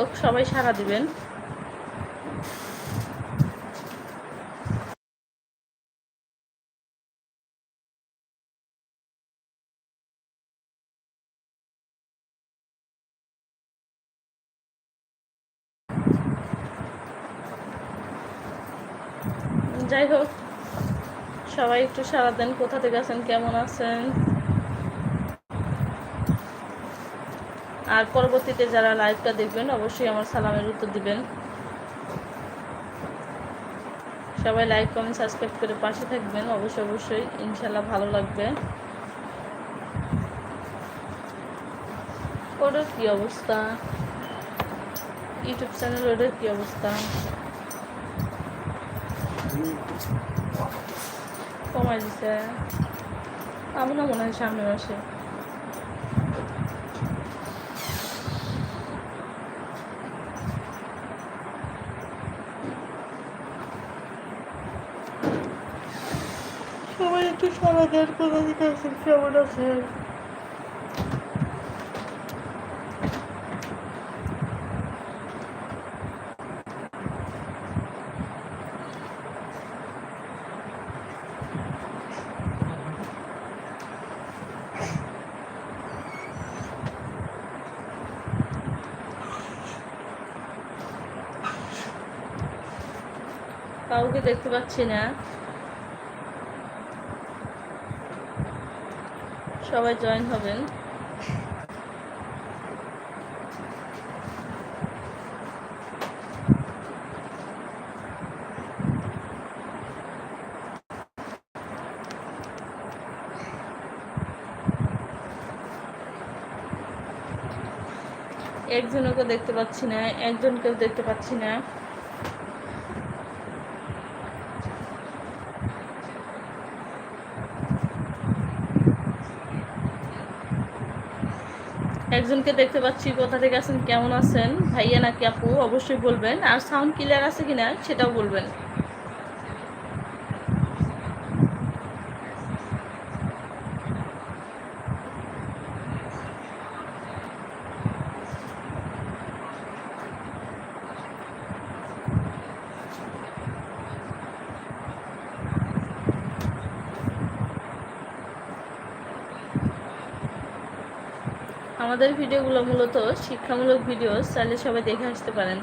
হোক, সবাই সাড়া দিবেন। যাই হোক, সবাই একটু সারা দেন, কোথা থেকে আছেন, কেমন আছেন? আর পরবর্তীতে যারা লাইভটা দেখবেন, অবশ্যই আমার সালামের উত্তর দিবেন। সবাই লাইক কমেন্ট সাবস্ক্রাইব করে পাশে থাকবেন। অবশ্যই অবশ্যই ইনশাল্লাহ ভালো লাগবে। ওটার কি অবস্থা? ইউটিউব চ্যানেল ওটার কি অবস্থা? কমাই দিছে। পাবো না মনে হয় সামনে মাসে। দেন কোথা থেকে আছেন কেমন কাউকে দেখতে পাচ্ছি না। সবাই জয়েন হবেন। একজনকে দেখতে পাচ্ছি না একজনকেও দেখতে পাচ্ছি না। একজনকে দেখতে পাচ্ছি, কোথা থেকে আছেন, কেমন আছেন? ভাইয়া নাকি আপু? অবশ্যই বলবেন। আর সাউন্ড ক্লিয়ার আছে কিনা সেটাও বলবেন। আমাদের ভিডিওগুলো মূলত শিক্ষামূলক ভিডিও, চাইলে সবাই দেখে আসতে পারেন।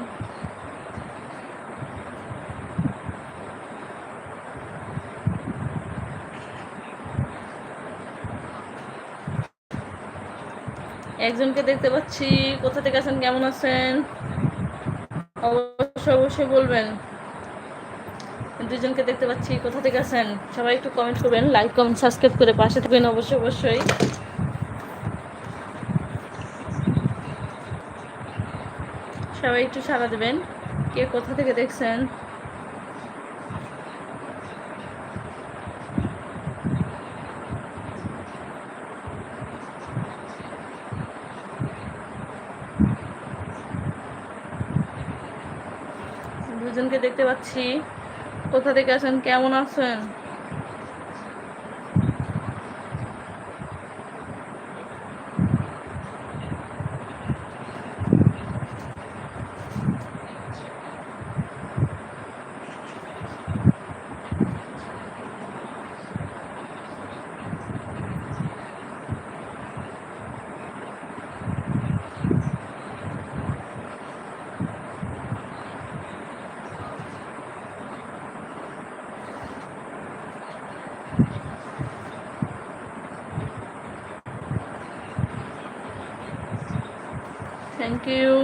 একজনকে দেখতে পাচ্ছি। কোথা থেকে আছেন? কেমন আছেন? অবশ্যই অবশ্যই বলবেন। দুজনকে দেখতে পাচ্ছি। কোথা থেকে আছেন? সবাই একটু কমেন্ট করবেন লাইক কমেন্ট সাবস্ক্রাইব করে পাশে থাকবেন অবশ্যই অবশ্যই। সবাই একটু সাড়া দেবেন। কে কোথা থেকে দেখছেন? দুজনকে দেখতে পাচ্ছি। কোথা থেকে আছেন কেমন আছেন? থ্যাংক ইউ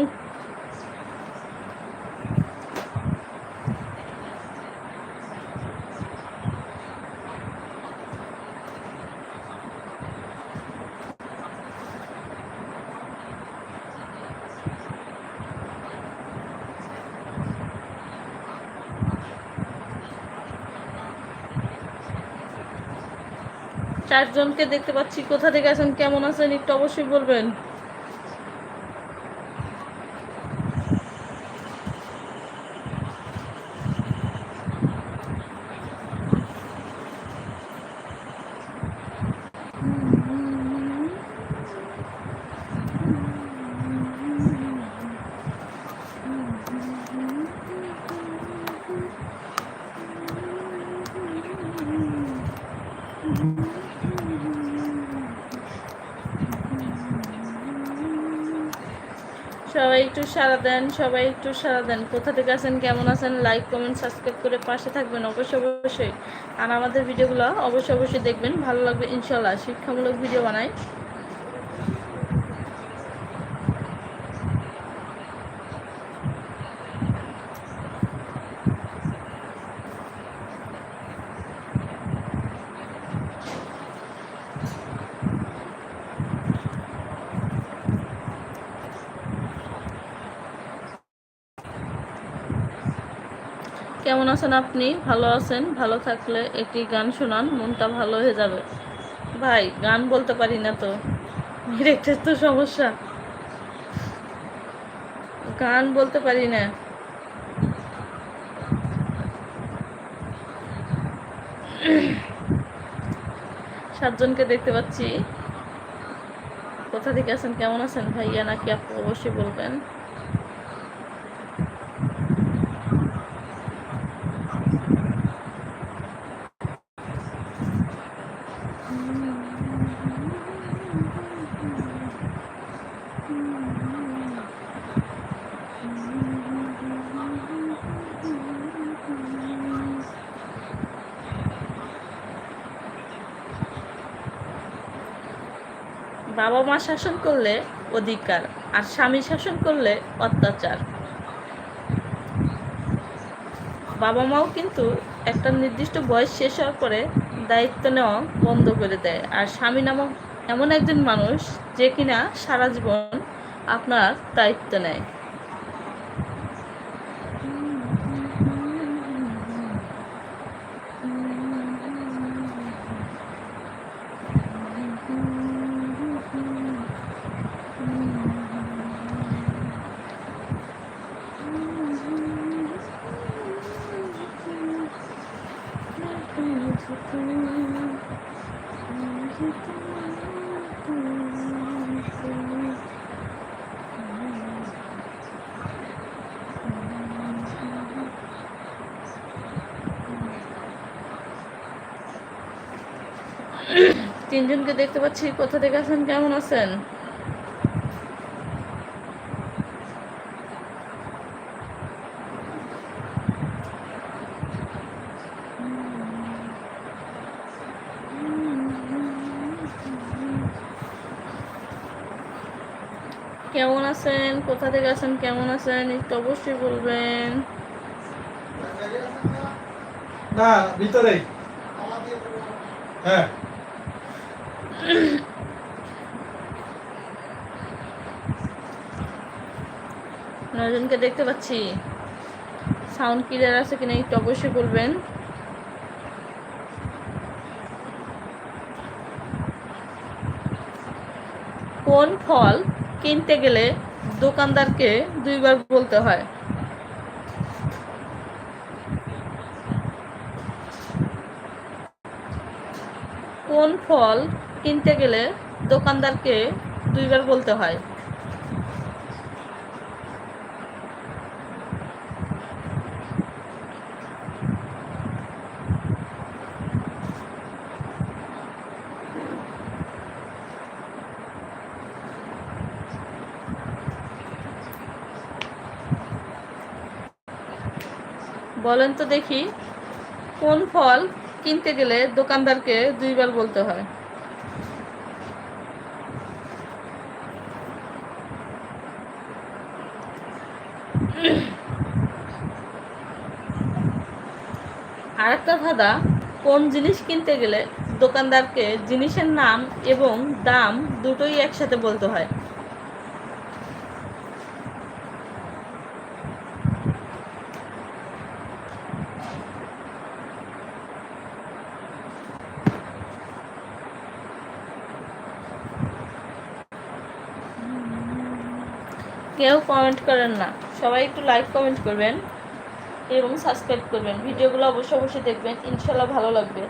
চারজনকে দেখতে পাচ্ছি। কোথা থেকে আছেন? কেমন আছেন? একটু অবশ্যই বলবেন। একটু সারা দেন, সবাই একটু সারা দেন। কোথা থেকে আছেন, কেমন আছেন লাইক কমেন্ট সাবস্ক্রাইব করে পাশে থাকবেন অবশ্যই অবশ্যই। আর আমাদের ভিডিওগুলো অবশ্যই অবশ্যই দেখবেন, ভালো লাগবে ইনশাল্লাহ শিক্ষামূলক ভিডিও বানাই। কেমন আছেন আপনি? ভালো আছেন? ভালো থাকলে একটি গান শোনান, মনটা ভালো হয়ে যাবে। ভাই, গান বলতে পারি না তো? ডিরেক্টের তো সমস্যা। গান বলতে পারি না। সাতজনকে দেখতে পাচ্ছি। কোথা থেকে আছেন? কেমন আছেন ভাইয়া? নাকি আপু অবশ্যই বলবেন। বাবা মা শাসন করলে অধিকার আর স্বামী শাসন করলে অত্যাচার। বাবা মাও কিন্তু একটা নির্দিষ্ট বয়স শেষ হওয়ার পরে দায়িত্ব নেওয়া বন্ধ করে দেয়। আর স্বামী নামক এমন একজন মানুষ যে কিনা সারা জীবন আপনার দায়িত্ব নেয়। তিনজনকে দেখতে পাচ্ছি, কোথা থেকে আছেন কেমন আছেন? কেমন আছেন? কোথা থেকে আছেন কেমন আছেন? একটু অবশ্যই বলবেন। না, ভিতরেই। হ্যাঁ। নয়জনকে দেখতে পাচ্ছি। সাউন্ড ক্লিয়ার আছে কিনা একটু অবশ্যই বলবেন। কোন ফল কিনতে গেলে দোকানদারকে দুইবার বলতে হয়? কোন ফল কিনতে গেলে দোকানদারকে দুইবার বলতে হয়? বলেন তো দেখি, কোন ফল কিনতে গেলে দোকানদারকে দুইবার বলতে হয়? আরেকটা ধাঁধা কোন জিনিস কিনতে গেলে দোকানদারকে জিনিসের নাম এবং দাম দুটোই একসাথে বলতে হয়? কেউ কমেন্ট করেন না। সবাই একটু লাইক কমেন্ট করবেন এবং সাবস্ক্রাইব করবেন। ভিডিওগুলো অবশ্যই অবশ্যই দেখবেন। ইনশাল্লাহ ভালো লাগবে।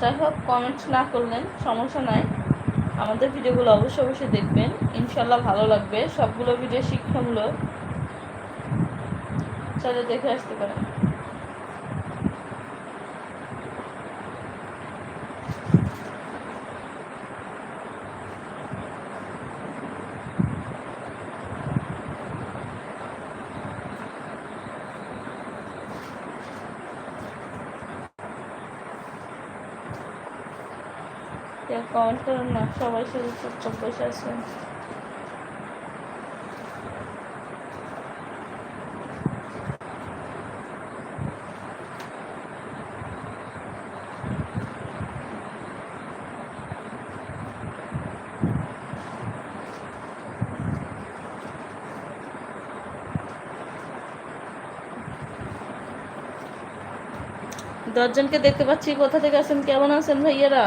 যাই হোক কমেন্ট না করলেন, সমস্যা নাই। আমাদের ভিডিওগুলো অবশ্যই অবশ্যই দেখবেন। ইনশাল্লাহ ভালো লাগবে। সবগুলো ভিডিও শিক্ষামূলক। চলে দেখে আসতে পারেন কেউ কমেন্ট করেন না, সবাই শুধু চুপচাপ বসে আছেন। দশজনকে দেখতে পাচ্ছি, কোথা থেকে আছেন, কেমন আছেন ভাইয়ারা?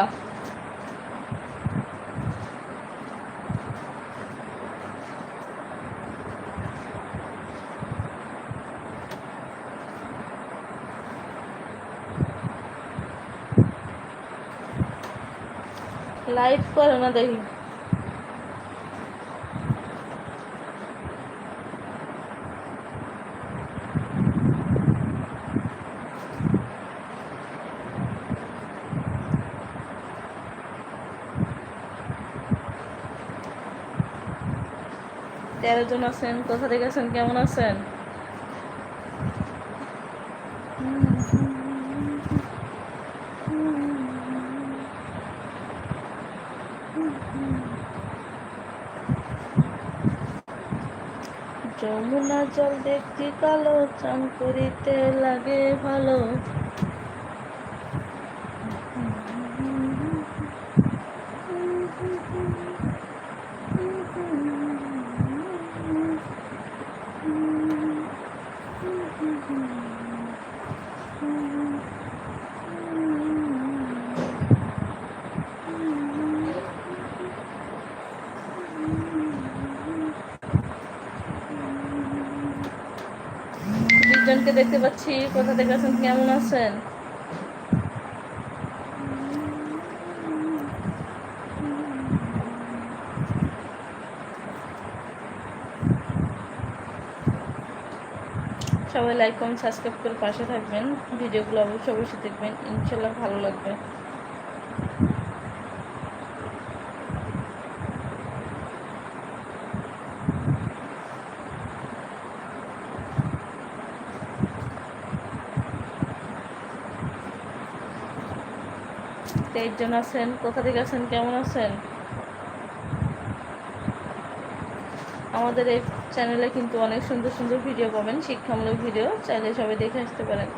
লাইভ করে না দেখি। তেরো জন আছেন কোথা থেকে আছেন কেমন আছেন? যমুনা জল দেখতে কালো চান করিতে লাগে ভালো। বিশজনকে দেখতে পাচ্ছি, কোথা থেকে আছেন কেমন আছেন? সবাই লাইক কমেন্ট সাবস্ক্রাইব করে পাশে থাকবেন। ভিডিওগুলো অবশ্যই অবশ্যই দেখবেন। ইনশাল্লাহ ভালো লাগবে। তেইশ জন আছেন, কোথা থেকে আছেন, কেমন আছেন? আমাদের এই চ্যানেলে কিন্তু অনেক সুন্দর সুন্দর ভিডিও পাবেন, শিক্ষামূলক ভিডিও চাইলে সবাই দেখে আসতে পারেন।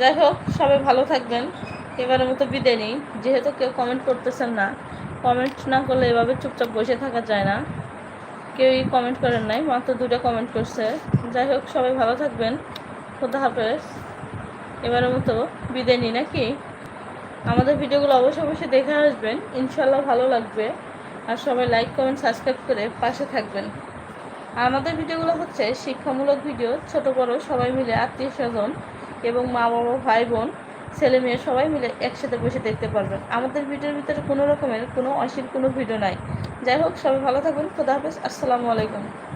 যাই হোক, সবাই ভালো থাকবেন। এবারের মতো বিদায় নিই। যেহেতু কেউ কমেন্ট করতেছেন না কমেন্ট না করলে এভাবে চুপচাপ বসে থাকা যায় না। কেউই কমেন্ট করেন নাই, মাত্র দুটো কমেন্ট করছে। যাই হোক, সবাই ভালো থাকবেন। খোদা হাফেজ। এবারের মতো বিদায় নিই নাকি? আমাদের ভিডিওগুলো অবশ্যই অবশ্যই দেখে আসবেন। ইনশাল্লাহ ভালো লাগবে। আর সবাই লাইক কমেন্ট সাবস্ক্রাইব করে পাশে থাকবেন। আমাদের ভিডিওগুলো হচ্ছে শিক্ষামূলক ভিডিও, ছোট বড়, সবাই মিলে আত্মীয় স্বজন। এবং মা, বাবা, ভাই, বোন, ছেলে, মেয়ে সবাই মিলে একসাথে বসে দেখতে পারবেন। আমাদের ভিডিওর ভিতরে কোনো রকমের কোনো অশীল কোনো ভিডিও নাই। যাই হোক, সবাই ভালো থাকুন। খোদা হাফেজ। আসসালামু আলাইকুম।